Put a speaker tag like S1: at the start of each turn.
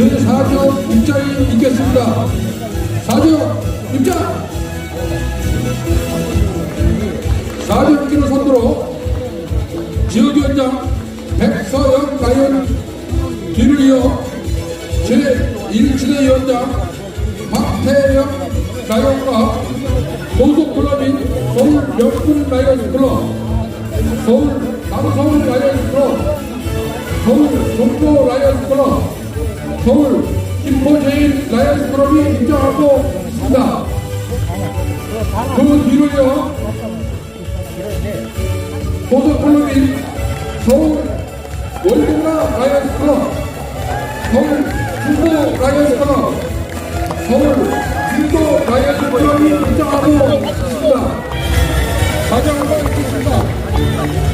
S1: 제4조 입장이 있겠습니다. 4조 입장! 4조 입기를 선두로 지역위원장 백서영 가연 뒤를 이어 제1지대 위원장 박태영 가연과 소속 클럽인 서울 명품 라이언스 클럽 서울 남서울 라이언스 클럽 서울 동포 라이언스 클럽, 서울 김포제일 라이언스 클럽이 입장하고 있습니다. 그 뒤로요, 소속 클럽인 서울 월동라 라이언스 클럽, 서울 중포 라이언스 클럽, 서울 중도 라이언스 클럽이 입장하고 있습니다. 과정을 있겠습니다.